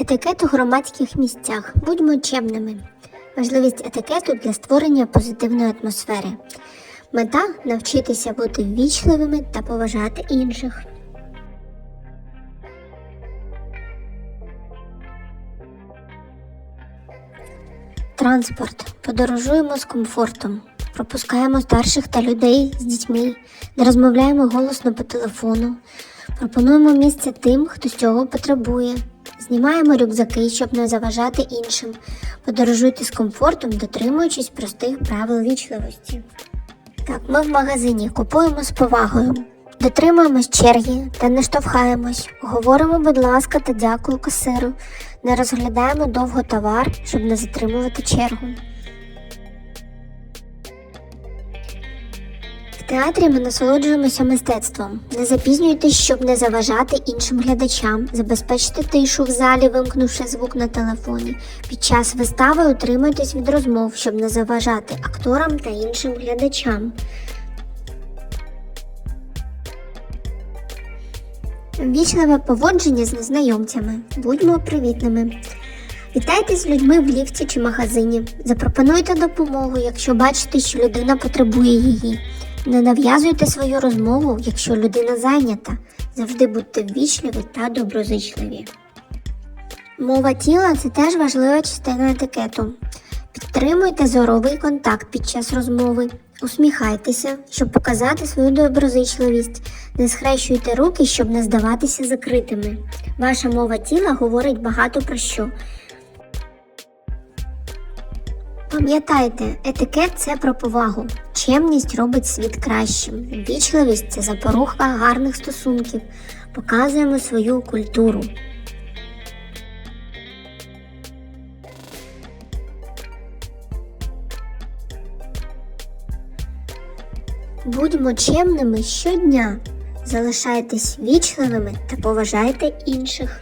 Етикет у громадських місцях. Будьмо чемними. Важливість етикету для створення позитивної атмосфери. Мета навчитися бути ввічливими та поважати інших. Транспорт. Подорожуємо з комфортом. Пропускаємо старших та людей з дітьми, не розмовляємо голосно по телефону, пропонуємо місце тим, хто з цього потребує. Знімаємо рюкзаки, щоб не заважати іншим. Подорожуйте з комфортом, дотримуючись простих правил вічливості. Так, ми в магазині купуємо з повагою, дотримуємось черги та не штовхаємось. Говоримо, будь ласка, та дякую касиру. Не розглядаємо довго товар, щоб не затримувати чергу. В театрі ми насолоджуємося мистецтвом. Не запізнюйтесь, щоб не заважати іншим глядачам. Забезпечте тишу в залі, вимкнувши звук на телефоні. Під час вистави утримуйтесь від розмов, щоб не заважати акторам та іншим глядачам. Вічливе поводження з незнайомцями. Будьмо привітними. Вітайте з людьми в ліфті чи магазині. Запропонуйте допомогу, якщо бачите, що людина потребує її. Не нав'язуйте свою розмову, якщо людина зайнята. Завжди будьте ввічливі та доброзичливі. Мова тіла це теж важлива частина етикету. Підтримуйте зоровий контакт під час розмови. Усміхайтеся, щоб показати свою доброзичливість. Не схрещуйте руки, щоб не здаватися закритими. Ваша мова тіла говорить багато про що. Пам'ятайте, етикет це про повагу. Чемність робить світ кращим. Вічливість це запоруха гарних стосунків. Показуємо свою культуру. Будьмо чемними щодня. Залишайтесь вічливими та поважайте інших.